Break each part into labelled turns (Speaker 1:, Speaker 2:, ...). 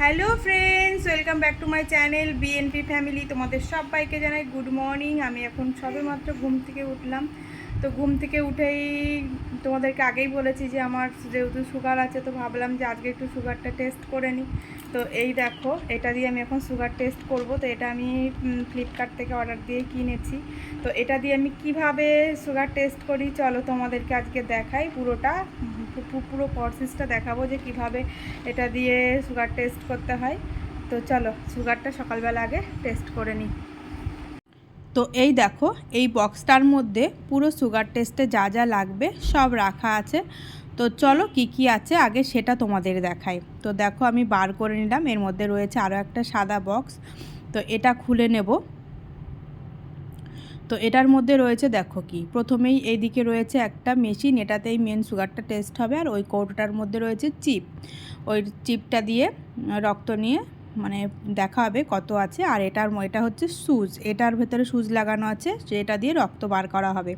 Speaker 1: Hello friends welcome back to my channel BNP family তোমাদের সবাইকে জানাই গুড মর্নিং আমি এখন সবে মাত্র ঘুম থেকে উঠলাম। তো ঘুম থেকে উঠেই তোমাদেরকে আগেই বলেছি যে আমার যেহেতু সুগার আছে, তো ভাবলাম যে আজকে একটু সুগারটা টেস্ট করে নিই। তো এই দেখো, এটা দিয়ে আমি এখন সুগার টেস্ট করব। তো এটা আমি ফ্লিপকার্ট থেকে অর্ডার দিয়ে কিনেছি। তো এটা দিয়ে আমি কীভাবে সুগার টেস্ট করি, চলো তোমাদেরকে আজকে দেখাই পুরোটা। পুরো প্রসেসটা দেখাবো যে কীভাবে এটা দিয়ে সুগার টেস্ট করতে হয়। তো চলো সুগারটা সকালবেলা আগে টেস্ট করে নিই। তো এই দেখো, এই বক্সটার মধ্যে পুরো সুগার টেস্টে যা যা লাগবে সব রাখা আছে। তো চলো কি কি আছে, আগে সেটা তোমাদের দেখাই। তো দেখো, আমি বার করে নিলাম। এর মধ্যে রয়েছে আরও একটা সাদা বক্স তো এটা খুলে নেব। তো এটার মধ্যে রয়েছে, দেখো কি, প্রথমেই এইদিকে রয়েছে একটা মেশিন, এটাতেই মেন সুগারটা টেস্ট হবে, আর ওই কৌটোটার মধ্যে রয়েছে চিপ ওই চিপটা দিয়ে রক্ত নিয়ে মানে দেখা হবে কত আছে, আর এটার এটা হচ্ছে সুজ, এটার ভেতরে সুজ লাগানো আছে, সেটা দিয়ে রক্ত বার করা হবে।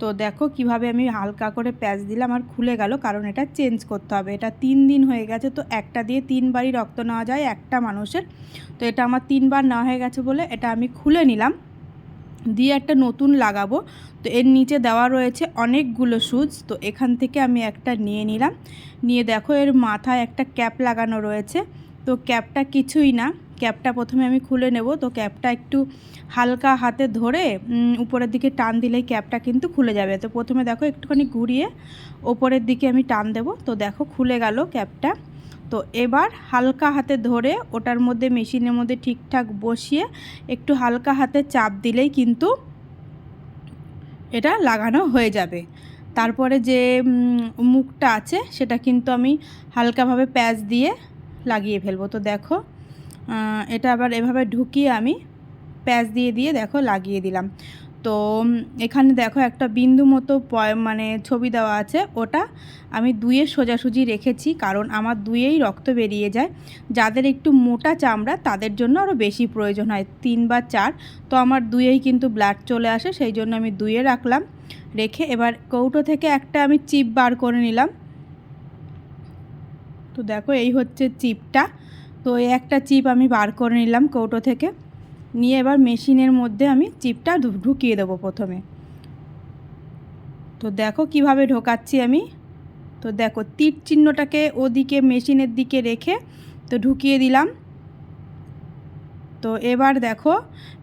Speaker 1: তো দেখো কীভাবে আমি হালকা করে প্যাচ দিলাম, আর খুলে গেল, কারণ এটা চেঞ্জ করতে হবে। এটা তিন দিন হয়ে গেছে, তো একটা দিয়ে তিনবারই রক্ত নেওয়া যায় একটা মানুষের। তো এটা আমার তিনবার নেওয়া হয়ে গেছে বলে এটা আমি খুলে নিলাম। দিয়ে একটা নতুন লাগাবো। তো এর নিচে দেওয়া রয়েছে অনেকগুলো সুচ। তো এখান থেকে আমি একটা নিয়ে নিলাম। নিয়ে দেখো এর মাথায় একটা ক্যাপ লাগানো রয়েছে। তো ক্যাপটা কিছুই না। ক্যাপটা প্রথমে আমি খুলে নেব। তো ক্যাপটা একটু হালকা হাতে ধরে উপরের দিকে টান দিলেই ক্যাপটা কিন্তু খুলে যাবে। তো প্রথমে দেখো একটুখানি ঘুরিয়ে ওপরের দিকে আমি টান দেব। তো দেখো খুলে গেল ক্যাপটা। তো এবার হালকা হাতে ধরে ওটার মধ্যে মেশিনের মধ্যে ঠিকঠাক বসিয়ে একটু হালকা হাতে চাপ দিলেই কিন্তু এটা লাগানো হয়ে যাবে। তারপরে যে মুখটা আছে সেটা কিন্তু আমি হালকাভাবে প্যাচ দিয়ে লাগিয়ে ফেলব। তো দেখো এটা আবার এভাবে ঢুকিয়ে আমি প্যাচ দিয়ে দিয়ে দেখো লাগিয়ে দিলাম। তো এখানে দেখো একটা বিন্দু মতো মানে ছবি দেওয়া আছে। ওটা আমি দুয়ে সোজাসুজি রেখেছি, কারণ আমার দুয়েই রক্ত বেরিয়ে যায়। যাদের একটু মোটা চামড়া, তাদের জন্য আরও বেশি প্রয়োজন হয়, তিন বা চার। তো আমার দুয়েই কিন্তু ব্লাড চলে আসে, সেই জন্য আমি দুয়ে রাখলাম। রেখে এবার কৌটো থেকে একটা আমি চিপ বার করে নিলাম। তো দেখো, এই হচ্ছে চিপটা। তো একটা চিপ আমি বার করে নিলাম কৌটো থেকে। নিয়ে এবার মেশিনের মধ্যে আমি চিপটা ঢুকিয়ে দেবো প্রথমে। তো দেখো কীভাবে ঢোকাচ্ছি আমি। তো দেখো তীর চিহ্নটাকে ওদিকে মেশিনের দিকে রেখে তো ঢুকিয়ে দিলাম। তো এবার দেখো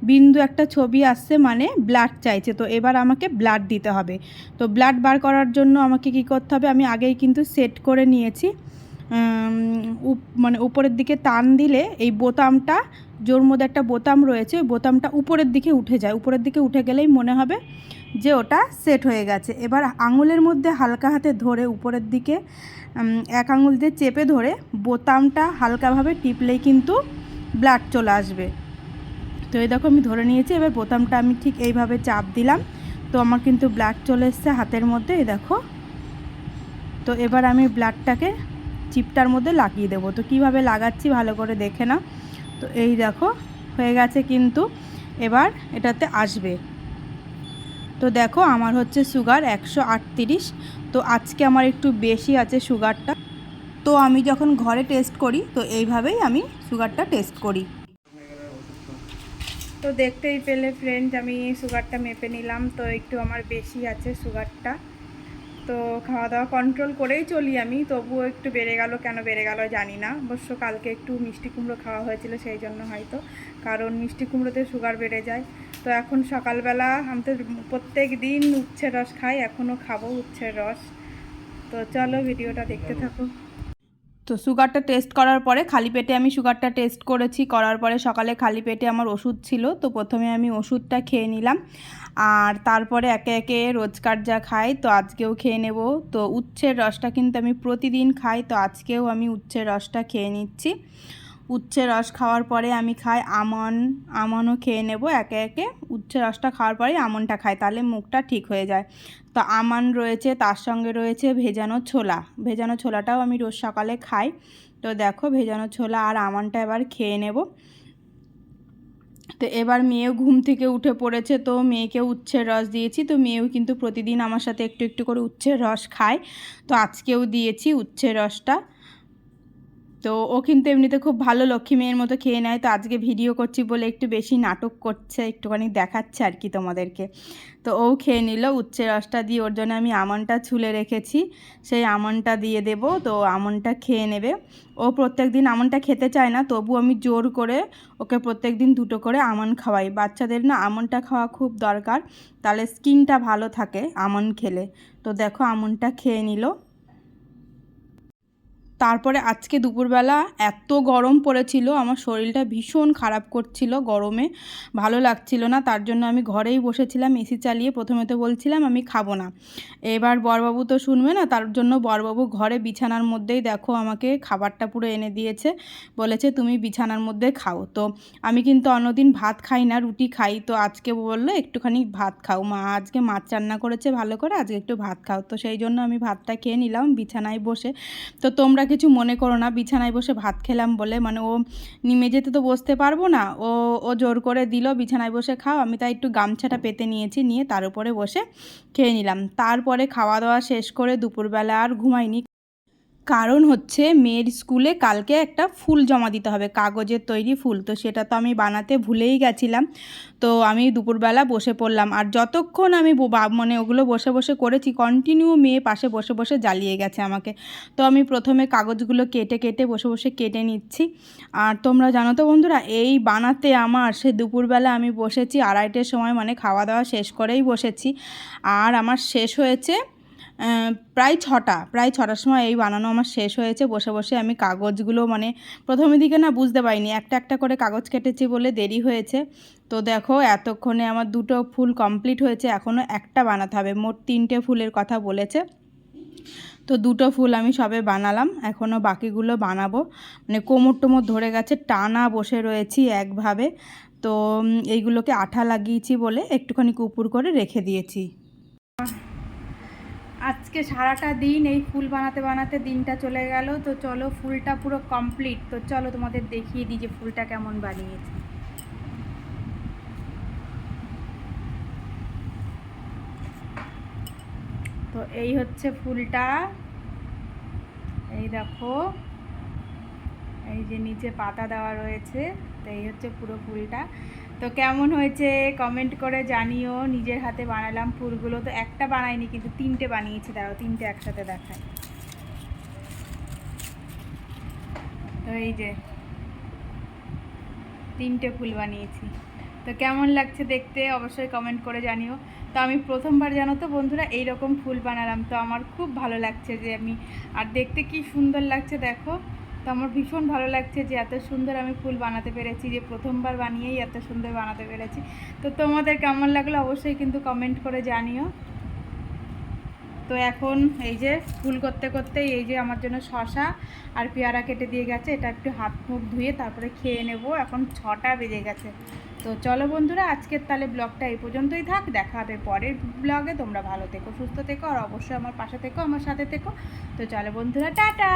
Speaker 1: বিন্দু একটা ছবি আসছে মানে ব্লাড চাইছে। তো এবার আমাকে ব্লাড দিতে হবে। তো ব্লাড বার করার জন্য আমাকে কি করতে হবে? আমি আগেই কিন্তু সেট করে নিয়েছি। মানে উপরের দিকে টান দিলে এই বোতামটা, জোর মধ্যে একটা বোতাম রয়েছে, ওই বোতামটা উপরের দিকে উঠে যায়। উপরের দিকে উঠে গেলেই মনে হবে যে ওটা সেট হয়ে গেছে। এবার আঙুলের মধ্যে হালকা হাতে ধরে উপরের দিকে এক আঙুল দিয়ে চেপে ধরে বোতামটা হালকাভাবে টিপলেই কিন্তু ব্লাড চলে আসবে। তো এই দেখো আমি ধরে নিয়েছি, এবার বোতামটা আমি ঠিক এইভাবে চাপ দিলাম। তো আমার কিন্তু ব্লাড চলে এসছে হাতের মধ্যে, এই দেখো। তো এবার আমি ব্লাডটাকে চিপটার মধ্যে লাগিয়ে দেবো। তো কীভাবে লাগাচ্ছি ভালো করে দেখে না তো এই দেখো, হয়ে গেছে কিন্তু এবার এটাতে আসবে। তো দেখো, আমার হচ্ছে সুগার একশো আটত্রিশ। তো আজকে আমার একটু বেশি আছে সুগারটা। তো আমি যখন ঘরে টেস্ট করি, তো এইভাবেই আমি সুগারটা টেস্ট করি। তো দেখতেই পেলে ফ্রেন্ড আমি সুগারটা মেপে নিলাম। তো একটু আমার বেশি আছে সুগারটা। তো খাওয়া দাওয়া কন্ট্রোল করেই চলি আমি। তবুও একটু বেড়ে গেল কেন বেড়ে গেল জানি না। অবশ্য কালকে একটু মিষ্টি কুমড়ো খাওয়া হয়েছিল সেই জন্য হয়তো। কারণ মিষ্টি কুমড়োতে সুগার বেড়ে যায়। তো এখন সকালবেলা আমি তো প্রত্যেক দিন উচ্ছের রস খাই এখনও খাব উচ্ছের রস। তো চলো ভিডিওটা দেখতে থাকো। তো সুগারটা টেস্ট করার পরে খালি পেটে আমি সুগারটা টেস্ট করেছি, করার পরে সকালে খালি পেটে আমার ওষুধ ছিল, তো প্রথমে আমি ওষুধটা খেয়ে নিলাম। আর তারপরে একে একে রোজকার যা খাই, তো আজকেও খেয়ে নেব। তো উচ্ছের রসটা কিন্তু আমি প্রতিদিন খাই, তো আজকেও আমি উচ্ছের রসটা খেয়ে নিচ্ছি। উচ্ছের রস খাওয়ার পরে আমি খাই আমন, আমনও খেয়ে নেব একে একে। উচ্ছের রসটা খাওয়ার পরে আমনটা খাই, তাহলে মুখটা ঠিক হয়ে যায়। তো আমান রয়েছে, তার সঙ্গে রয়েছে ভেজানো ছোলা। ভেজানো ছোলাটাও আমি রোজ সকালে খাই। তো দেখো ভেজানো ছোলা আর আমানটা এবার খেয়ে নেব। তো এবার মেয়েও ঘুম থেকে উঠে পড়েছে, তো মেয়েকে উচ্ছের রস দিয়েছি। তো মেয়েও কিন্তু প্রতিদিন আমার সাথে একটু একটু করে উচ্ছের রস খায়। তো আজকেও দিয়েছি উচ্ছের রসটা। তো ও কিন্তু এমনিতে খুব ভালো লক্ষ্মী মেয়ের মতো খেয়ে নেয়। তো আজকে ভিডিও করছি বলে একটু বেশি নাটক করছে, একটুখানি দেখাচ্ছে আর কি তোমাদেরকে। তো ও খেয়ে নিল, উচ্ছে রসটা দিয়ে ওর জন্য আমি আমনটা ছুলে রেখেছি। সেই আমনটা দিয়ে দেব, তো আমনটা খেয়ে নেবে। ও প্রত্যেক দিন আমনটা খেতে চায় না, তবু আমি জোর করে ওকে প্রত্যেক দিন দুটো করে আমন খাওয়াই। বাচ্চাদের না আমনটা খাওয়া খুব দরকার, তাহলে স্কিনটা ভালো থাকে আমন খেলে। তো দেখো আমনটা খেয়ে নিল। তারপরে আজকে দুপুরবেলা এত গরম পড়েছিল, আমার শরীরটা ভীষণ খারাপ করছিল গরমে, ভালো লাগছিল না, তার জন্য আমি ঘরেই বসেছিলাম, এসি চালিয়ে প্রথমে তো বলছিলাম আমি খাব না। এবার বরবাবু তো শুনবে না, তার জন্য বরবাবু ঘরে বিছানার মধ্যেই দেখো আমাকে খাবারটা পুরো এনে দিয়েছে, বলেছে তুমি বিছানার মধ্যে খাও। তো আমি কিন্তু অন্যদিন ভাত খাই না, রুটি খাই, তো আজকে বলল একটুখানি ভাত খাও। মা আজকে মাছ রান্না করেছে ভালো করে, আজকে একটু ভাত খাও। তো সেই জন্য আমি ভাতটা খেয়ে নিলাম, বিছানায় বসে। তো তোমরা কিছু মনে করো না, বিছানায় বসে ভাত খেলাম বলে মানে ও নিমে যেতে তো বসতে পারব না, ও ও জোর করে দিল, বিছানায় বসে খাও, আমি তাই একটু গামছাটা পেতে নিয়েছি, নিয়ে তার উপরে বসে খেয়ে নিলাম। তারপরে খাওয়া দাওয়া শেষ করে দুপুরবেলা আর ঘুমাইনি। কারণ হচ্ছে মেয়ের স্কুলে কালকে একটা ফুল জমা দিতে হবে, কাগজের তৈরি ফুল। তো সেটা তো আমি বানাতে ভুলেই গেছিলাম। তো আমি দুপুরবেলা বসে পড়লাম। আর যতক্ষণ আমি মানে ওগুলো বসে বসে করেছি কন্টিনিউ মেয়ে পাশে বসে বসে জ্বালিয়ে গেছে আমাকে। তো আমি প্রথমে কাগজগুলো কেটে কেটে বসে বসে কেটে নিচ্ছি। আর তোমরা জানো তো বন্ধুরা, এই বানাতে আমার সে দুপুরবেলা আমি বসেছি, আড়াইটের সময় মানে খাওয়া দাওয়া শেষ করেই বসেছি। আর আমার শেষ হয়েছে প্রায় ছটা, প্রায় ছটার সময় এই বানানো আমার শেষ হয়েছে। বসে বসে আমি কাগজগুলো মানে প্রথমের দিকে না বুঝতে পারিনি, একটা একটা করে কাগজ কেটেছি বলে দেরি হয়েছে। তো দেখো, এতক্ষণে আমার দুটো ফুল কমপ্লিট হয়েছে এখনও একটা বানাতে হবে, মোট তিনটে ফুলের কথা বলেছে। তো দুটো ফুল আমি সবে বানালাম এখনও বাকিগুলো বানাবো। মানে কোমর টোমর ধরে গেছে, টানা বসে রয়েছি একভাবে। তো এইগুলোকে আঠা লাগিয়েছি বলে একটুখানি কুপুর করে রেখে দিয়েছি। আজকে সারাটা দিন এই ফুল বানাতে বানাতে দিনটা চলে গেল। তো চলো ফুলটা পুরো কমপ্লিট তো চলো তোমাদের দেখিয়ে দিই যে ফুলটা কেমন বানিয়েছি। তো এই হচ্ছে ফুলটা। এই দেখো। এই যে নিচে পাতা দেওয়া রয়েছে। তো এই হচ্ছে পুরো ফুলটা। তো কেমন হয়েছে? কমেন্ট করে জানিও। নিজের হাতে বানালাম ফুলগুলো। তো একটা বানাইনি, কিন্তু তিনটে বানিয়েছি। দাঁড়াও, তিনটে একসাথে দেখায় তো এই যে, তিনটে ফুল বানিয়েছি। তো কেমন লাগছে দেখতে? অবশ্যই কমেন্ট করে জানিও। তো আমি প্রথমবার জানো তো বন্ধুরা এই রকম ফুল বানালাম। তো আমার খুব ভালো লাগছে যে আমি, আর দেখতে কি সুন্দর লাগছে দেখো। তো আমার ভীষণ ভালো লাগছে যে এত সুন্দর আমি ফুল বানাতে পেরেছি, যে প্রথমবার বানিয়েই এত সুন্দর বানাতে পেরেছি। তো তোমাদের কেমন লাগল অবশ্যই কিন্তু কমেন্ট করে জানিও। তো এখন এই যে ফুল করতে করতে এই যে আমার জন্য শশা আর পেয়ারা কেটে দিয়ে গেছে, এটা একটু হাত মুখ ধুয়ে তারপরে খেয়ে নেব। এখন ছটা বেজে গেছে। তো চলো বন্ধুরা, আজকের তাহলে ব্লগটা এই পর্যন্তই থাক। দেখা হবে পরের ব্লগে তোমরা ভালো থেকো, সুস্থ থেকো, আর অবশ্যই আমার পাশে থেকো, আমার সাথে থেকো। তো চলো বন্ধুরা, টাটা!